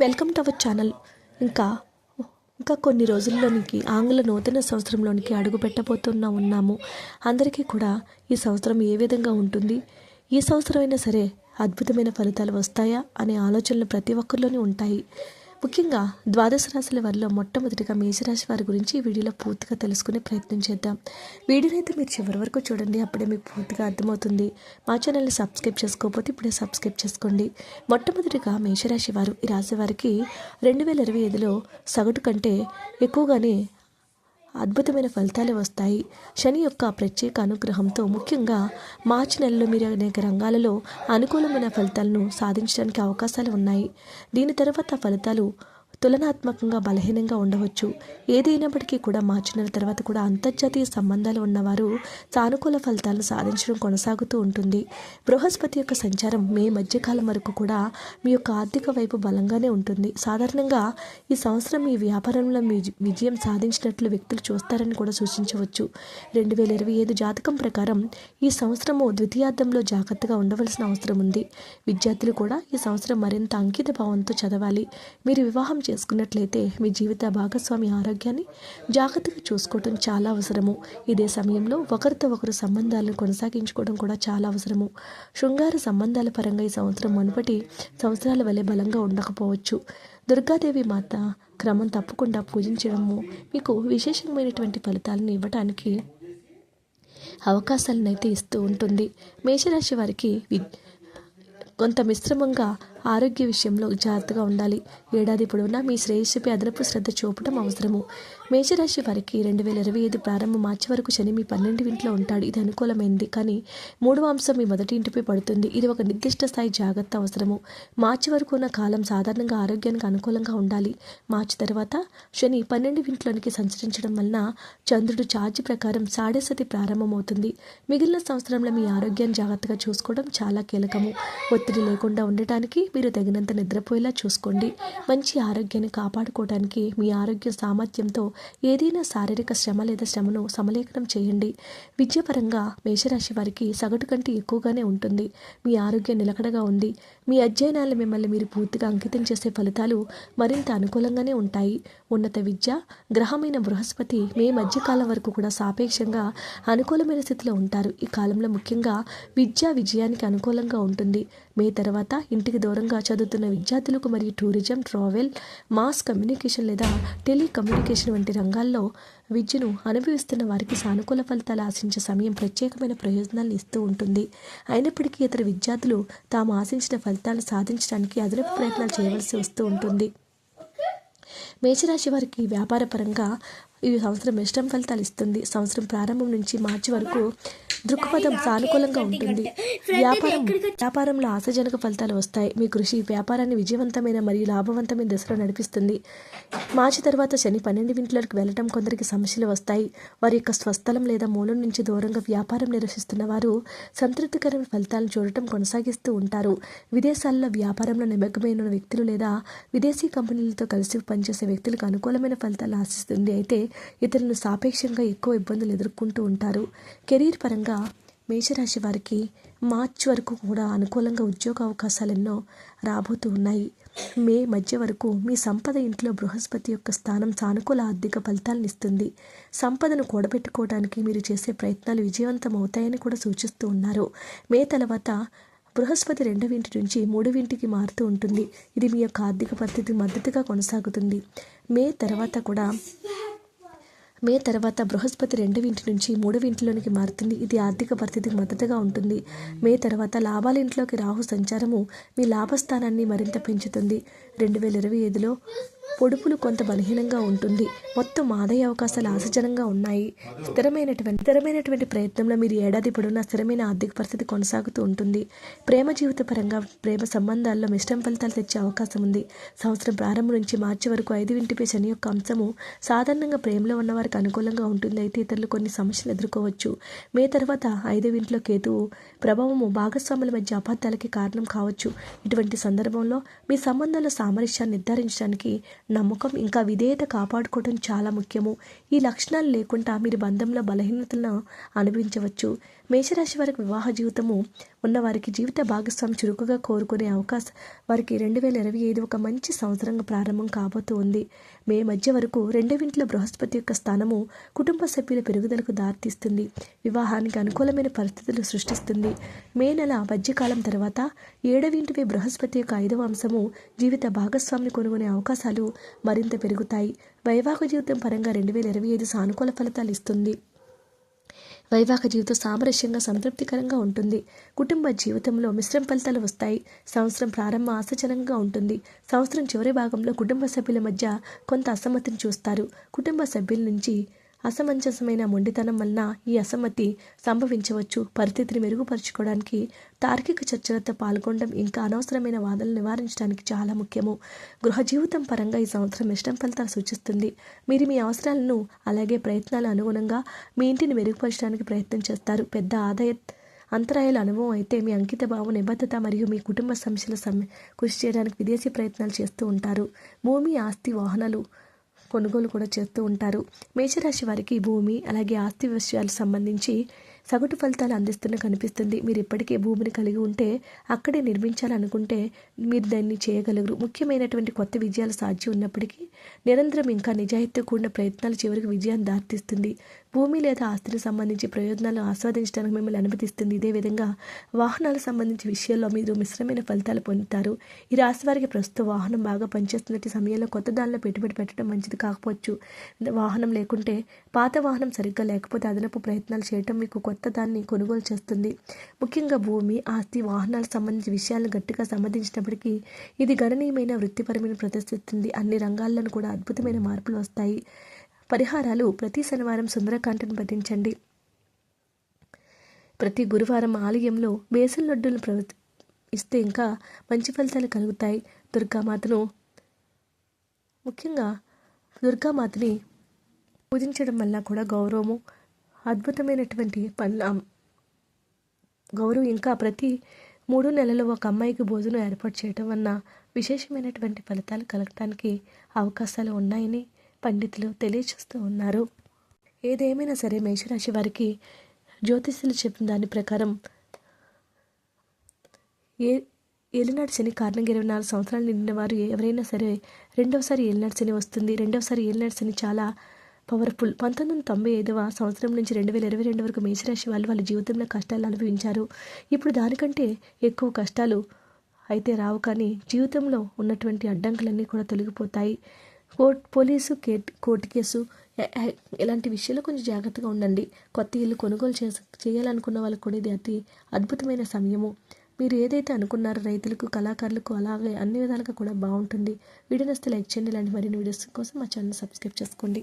Welcome to our channel. ఇంకా ఇంకా కొన్ని రోజుల్లోనికి ఆంగ్ల నూతన సంవత్సరంలోనికి అడుగు పెట్టబోతున్నా ఉన్నాము. అందరికీ కూడా ఈ సంవత్సరం ఏ విధంగా ఉంటుంది? ఈ సంవత్సరం అయినా సరే అద్భుతమైన ఫలితాలు వస్తాయా? అనే ఆలోచనలు ప్రతి ఒక్కరిలోనే ఉంటాయి. ముఖ్యంగా ద్వాదశ రాశుల వారిలో మొట్టమొదటిగా మేషరాశి వారి గురించి ఈ వీడియోలో పూర్తిగా తెలుసుకునే ప్రయత్నం చేద్దాం. వీడియోని అయితే మీరు చివరి వరకు చూడండి అప్పుడే మీకు పూర్తిగా అర్థమవుతుంది. మా ఛానల్ని సబ్స్క్రైబ్ చేసుకోకపోతే ఇప్పుడే సబ్స్క్రైబ్ చేసుకోండి. మొట్టమొదటిగా మేషరాశి వారు ఈ రాశి వారికి రెండు వేల ఇరవై ఐదులో సగటు కంటే ఎక్కువగానే అద్భుతమైన ఫలితాలు వస్తాయి. శని యొక్క ప్రత్యేక అనుగ్రహంతో ముఖ్యంగా మార్చి నెలలో మీరు అనేక రంగాలలో అనుకూలమైన ఫలితాలను సాధించడానికి అవకాశాలు ఉన్నాయి. దీని తర్వాత ఫలితాలు తులనాత్మకంగా బలహీనంగా ఉండవచ్చు. ఏదైనప్పటికీ కూడా మార్చి నెల తర్వాత కూడా అంతర్జాతీయ సంబంధాలు ఉన్నవారు సానుకూల ఫలితాలను సాధించడం కొనసాగుతూ ఉంటుంది. బృహస్పతి యొక్క సంచారం మే మధ్యకాలం వరకు కూడా మీ యొక్క ఆర్థిక వైపు బలంగానే ఉంటుంది. సాధారణంగా ఈ సంవత్సరం ఈ వ్యాపారంలో మీ విజయం సాధించినట్లు వ్యక్తులు చూస్తారని కూడా సూచించవచ్చు. రెండు వేల ఇరవై ఐదు జాతకం ప్రకారం ఈ సంవత్సరము ద్వితీయార్థంలో జాగ్రత్తగా ఉండవలసిన అవసరం ఉంది. విద్యార్థులు కూడా ఈ సంవత్సరం మరింత అంకిత భావంతో చదవాలి. మీరు వివాహం చేసుకున్నట్లయితే మీ జీవిత భాగస్వామి ఆరోగ్యాన్ని జాగ్రత్తగా చూసుకోవడం చాలా అవసరము. ఇదే సమయంలో ఒకరితో ఒకరు సంబంధాలను కొనసాగించుకోవడం కూడా చాలా అవసరము. శృంగార సంబంధాల పరంగా ఈ సంవత్సరం మునుపటి సంవత్సరాల వలె బలంగా ఉండకపోవచ్చు. దుర్గాదేవి మాత క్రమం తప్పకుండా పూజించడము మీకు విశేషమైనటువంటి ఫలితాలను ఇవ్వటానికి అవకాశాలను అయితే ఇస్తూ ఉంటుంది. మేషరాశి వారికి వి కొంత మిశ్రమంగా ఆరోగ్య విషయంలో జాగ్రత్తగా ఉండాలి. ఏడాది పొడవునా మీ శ్రేయస్సుపై అదనపు శ్రద్ధ చూపడం అవసరము. మేషరాశి వారికి రెండు వేల ఇరవై ఐదు ప్రారంభం మార్చి వరకు శని మీ పన్నెండు ఇంట్లో ఉంటాడు. ఇది అనుకూలమైంది. కానీ మూడవ అంశం మీ మొదటి ఇంటిపై పడుతుంది. ఇది ఒక నిర్దిష్ట స్థాయి జాగ్రత్త అవసరము. మార్చి వరకు ఉన్న కాలం సాధారణంగా ఆరోగ్యానికి అనుకూలంగా ఉండాలి. మార్చి తర్వాత శని పన్నెండు ఇంట్లోనికి సంచరించడం వలన చంద్రుడు ఛార్జ్ ప్రకారం సాడేసతి ప్రారంభమవుతుంది. మిగిలిన సంవత్సరంలో మీ ఆరోగ్యాన్ని జాగ్రత్తగా చూసుకోవడం చాలా కీలకము. ఒత్తిడి లేకుండా ఉండటానికి మీరు తగినంత నిద్రపోయేలా చూసుకోండి. మంచి ఆరోగ్యాన్ని కాపాడుకోవడానికి మీ ఆరోగ్య సామర్థ్యంతో ఏదైనా శారీరక శ్రమ లేదా శ్రమను సమలేఖనం చేయండి. విద్యాపరంగా మేషరాశి వారికి సగటు కంటే ఎక్కువగానే ఉంటుంది. మీ ఆరోగ్యం నిలకడగా ఉంది. మీ అధ్యయనాలు మిమ్మల్ని మీరు పూర్తిగా అంకితం చేసే ఫలితాలు మరింత అనుకూలంగానే ఉంటాయి. ఉన్నత విద్య గ్రహమైన బృహస్పతి మే మధ్యకాలం వరకు కూడా సాపేక్షంగా అనుకూలమైన స్థితిలో ఉంటారు. ఈ కాలంలో ముఖ్యంగా విద్యా విజయానికి అనుకూలంగా ఉంటుంది. మే తర్వాత ఇంటికి దూరంగా చదువుతున్న విద్యార్థులకు మరియు టూరిజం ట్రావెల్ మాస్ కమ్యూనికేషన్ లేదా టెలికమ్యూనికేషన్ వంటి రంగాల్లో విద్యను అనుభవిస్తున్న వారికి సానుకూల ఫలితాలు ఆశించే సమయం ప్రత్యేకమైన ప్రయోజనాలను ఇస్తూ ఉంటుంది. అయినప్పటికీ ఇతర విద్యార్థులు తాము ఆశించిన ఫలితాలు సాధించడానికి అదనపు ప్రయత్నాలు చేయవలసి వస్తూ ఉంటుంది. మేషరాశి వారికి వ్యాపారపరంగా ఈ సంవత్సరం మిశ్రమ ఫలితాలు ఇస్తుంది. సంవత్సరం ప్రారంభం నుంచి మార్చి వరకు దృక్పథం సానుకూలంగా ఉంటుంది. వ్యాపారం వ్యాపారంలో ఆశాజనక ఫలితాలు వస్తాయి. మీ కృషి వ్యాపారాన్ని విజయవంతమైన మరియు లాభవంతమైన దశలో నడిపిస్తుంది. మార్చి తర్వాత శని పన్నెండు ఇంట్లోకి వెళ్ళటం కొందరికి సమస్యలు వస్తాయి. వారి యొక్క స్వస్థలం లేదా మూలం నుంచి దూరంగా వ్యాపారం నిర్వహిస్తున్న వారు సంతృప్తికరమైన ఫలితాలను చూడటం కొనసాగిస్తూ ఉంటారు. విదేశాల్లో వ్యాపారంలో నిమగ్నమైన వ్యక్తులు లేదా విదేశీ కంపెనీలతో కలిసి పనిచేసే వ్యక్తులకు అనుకూలమైన ఫలితాలు ఆశిస్తుంది. అయితే ఇతరులను సాపేక్షంగా ఎక్కువ ఇబ్బందులు ఎదుర్కొంటూ ఉంటారు. కెరీర్ పరంగా మేషరాశి వారికి మార్చ్ వరకు కూడా అనుకూలంగా ఉద్యోగ అవకాశాలు ఎన్నో రాబోతూ ఉన్నాయి. మే మధ్య వరకు మీ సంపద ఇంట్లో బృహస్పతి యొక్క స్థానం సానుకూల ఆర్థిక ఫలితాలను ఇస్తుంది. సంపదను కూడబెట్టుకోవడానికి మీరు చేసే ప్రయత్నాలు విజయవంతం అవుతాయని కూడా సూచిస్తూ ఉన్నారు. మే తర్వాత బృహస్పతి రెండవ ఇంటి నుంచి మూడవ ఇంటికి మారుతూ ఉంటుంది. ఇది మీ యొక్క ఆర్థిక పరిస్థితి మద్దతుగా కొనసాగుతుంది. మే తర్వాత కూడా మే తర్వాత బృహస్పతి రెండవ ఇంటి నుంచి మూడవ ఇంటిలోనికి మారుతుంది. ఇది ఆర్థిక పరిస్థితికి మద్దతుగా ఉంటుంది. మే తర్వాత లాభాల ఇంట్లోకి రాహు సంచారము మీ లాభస్థానాన్ని మరింత పెంచుతుంది. రెండు వేల ఇరవై ఐదులో పొడుపులు కొంత బలహీనంగా ఉంటుంది. మొత్తం ఆదాయ అవకాశాలు ఆశాజనంగా ఉన్నాయి. స్థిరమైనటువంటి స్థిరమైనటువంటి ప్రయత్నంలో మీరు ఏడాది పొడవునా స్థిరమైన ఆర్థిక పరిస్థితి కొనసాగుతూ ఉంటుంది. ప్రేమ జీవిత పరంగా ప్రేమ సంబంధాల్లో మిష్టం ఫలితాలు తెచ్చే అవకాశం ఉంది. సంవత్సరం ప్రారంభం నుంచి మార్చి వరకు ఐదు ఇంటిపై శని యొక్క అంశము సాధారణంగా ప్రేమలో ఉన్న వారికి అనుకూలంగా ఉంటుంది. అయితే ఇతరులు కొన్ని సమస్యలు ఎదుర్కోవచ్చు. మే తర్వాత ఐదవ ఇంట్లో కేతువు ప్రభావము భాగస్వాముల మధ్య అబద్ధాలకి కారణం కావచ్చు. ఇటువంటి సందర్భంలో మీ సంబంధాల సామరస్యాన్ని నిర్ధారించడానికి నమ్మకం ఇంకా విధేయత కాపాడుకోవడం చాలా ముఖ్యము. ఈ లక్షణాలు లేకుండా మీరు బంధంలో బలహీనతలను అనుభవించవచ్చు. మేషరాశి వారికి వివాహ జీవితము ఉన్నవారికి జీవిత భాగస్వామి చురుకుగా కోరుకునే అవకాశం. వారికి రెండు వేల ఇరవై ఐదు ఒక మంచి సంవత్సరంగా ప్రారంభం కాబోతూ ఉంది మే మధ్య వరకు రెండవింట్లో బృహస్పతి యొక్క స్థానము కుటుంబ సభ్యుల పెరుగుదలకు దారితీస్తుంది. వివాహానికి అనుకూలమైన పరిస్థితులు సృష్టిస్తుంది. మే నెల మధ్యకాలం తర్వాత ఏడవింటివి బృహస్పతి యొక్క ఐదవ అంశము జీవిత భాగస్వామిని కొనుగొనే అవకాశాలు మరింత పెరుగుతాయి. వైవాహిక జీవితం పరంగా రెండు వేల ఇరవై ఐదు సానుకూల ఫలితాలు ఇస్తుంది. వైవాహిక జీవితం సామరస్యంగా సంతృప్తికరంగా ఉంటుంది. కుటుంబ జీవితంలో మిశ్రమ ఫలితాలు వస్తాయి. సంవత్సరం ప్రారంభం ఆశాజనంగా ఉంటుంది. సంవత్సరం చివరి భాగంలో కుటుంబ సభ్యుల మధ్య కొంత అసమ్మతిని చూస్తారు. కుటుంబ సభ్యుల నుంచి అసమంజసమైన మొండితనం వలన ఈ అసమ్మతి సంభవించవచ్చు. పరిస్థితిని మెరుగుపరుచుకోవడానికి తార్కిక చర్చలతో పాల్గొనడం ఇంకా అనవసరమైన వాదనలు నివారించడానికి చాలా ముఖ్యము. గృహ జీవితం పరంగా ఈ సంవత్సరం ఇష్టం ఫలితాలు సూచిస్తుంది. మీరు మీ అవసరాలను అలాగే ప్రయత్నాల అనుగుణంగా మీ ఇంటిని మెరుగుపరచడానికి ప్రయత్నం చేస్తారు. పెద్ద ఆదాయ అంతరాయాల అనుభవం అయితే మీ అంకిత భావం నిబద్ధత మరియు మీ కుటుంబ సమస్యల సమ్ కృషి చేయడానికి విదేశీ ప్రయత్నాలు చేస్తూ ఉంటారు. భూమి ఆస్తి వాహనాలు కొనుగోలు కూడా చేస్తూ ఉంటారు. మేషరాశి వారికి భూమి అలాగే ఆస్తి విషయాలు సంబంధించి సగటు ఫలితాలు అందిస్తున్న కనిపిస్తుంది. మీరు ఇప్పటికే భూమిని కలిగి ఉంటే అక్కడే నిర్మించాలనుకుంటే మీరు దాన్ని చేయగలరు. ముఖ్యమైనటువంటి కొత్త విజయాలు సాధ్యం ఉన్నప్పటికీ నిరంతరం ఇంకా నిజాయితీ కూడిన ప్రయత్నాలు చివరికి విజయాన్ని దారితీస్తుంది. భూమి లేదా ఆస్తికి సంబంధించి ప్రయోజనాలను ఆస్వాదించడానికి మిమ్మల్ని అనుమతిస్తుంది. ఇదే విధంగా వాహనాలకు సంబంధించి విషయాల్లో మీరు మిశ్రమైన ఫలితాలు పొందుతారు. ఈ రాశి వారికి ప్రస్తుత వాహనం బాగా పనిచేస్తున్నట్టు సమయంలో కొత్త దానిలో పెట్టుబడి పెట్టడం మంచిది కాకపోవచ్చు. వాహనం లేకుంటే పాత వాహనం సరిగ్గా లేకపోతే అదనపు ప్రయత్నాలు చేయటం మీకు కొత్త దాన్ని కొనుగోలు చేస్తుంది. ముఖ్యంగా భూమి ఆస్తి వాహనాలకు సంబంధించిన విషయాలను గట్టిగా సంబంధించినప్పటికీ ఇది గణనీయమైన వృత్తిపరమైన ప్రదర్శిస్తుంది. అన్ని రంగాల్లోనూ కూడా అద్భుతమైన మార్పులు వస్తాయి. పరిహారాలు ప్రతి శనివారం సుందరకాంటను పఠించండి. ప్రతి గురువారం ఆలయంలో బేసన్ లడ్డూలు ప్ర ఇస్తే ఇంకా మంచి ఫలితాలు కలుగుతాయి. దుర్గామాతను ముఖ్యంగా దుర్గామాతని పూజించడం వల్ల కూడా గౌరవము అద్భుతమైనటువంటి పనులు గౌరవం ఇంకా ప్రతి మూడు నెలలు ఒక అమ్మాయికి భోజనం ఏర్పాటు చేయడం వలన విశేషమైనటువంటి ఫలితాలు కలగటానికి అవకాశాలు ఉన్నాయని పండితులు తెలియచేస్తూ ఉన్నారు. ఏదేమైనా సరే మేషరాశి వారికి జ్యోతిష్యులు చెప్పిన దాని ప్రకారం ఏ ఏలినాడు శని కారణంగా ఇరవై నాలుగు సంవత్సరాలు నిండిన వారు ఎవరైనా సరే రెండవసారి ఏలినాడు శని వస్తుంది. రెండవసారి ఏలినాడు శని చాలా పవర్ఫుల్. పంతొమ్మిది వందల తొంభై ఐదవ సంవత్సరం నుంచి రెండు వేల ఇరవై రెండు వరకు మేషరాశి వాళ్ళు వాళ్ళ జీవితంలో కష్టాలు అనుభవించారు. ఇప్పుడు దానికంటే ఎక్కువ కష్టాలు అయితే రావు కానీ జీవితంలో ఉన్నటువంటి అడ్డంకులన్నీ కూడా తొలగిపోతాయి. కోర్ట్ పోలీసు కేట్ కోర్టు కేసు ఇలాంటి విషయాలు కొంచెం జాగ్రత్తగా ఉండండి. కొత్త ఇల్లు కొనుగోలు చేస చేయాలనుకున్న వాళ్ళకు కూడా ఇది అతి అద్భుతమైన సమయము. మీరు ఏదైతే అనుకున్నారో రైతులకు కళాకారులకు అలాగే అన్ని విధాలుగా కూడా బాగుంటుంది. వీడియో నస్తే లైక్ చేయండి. ఇలాంటి మరిన్ని వీడియోస్ కోసం మా ఛానల్ సబ్స్క్రైబ్ చేసుకోండి.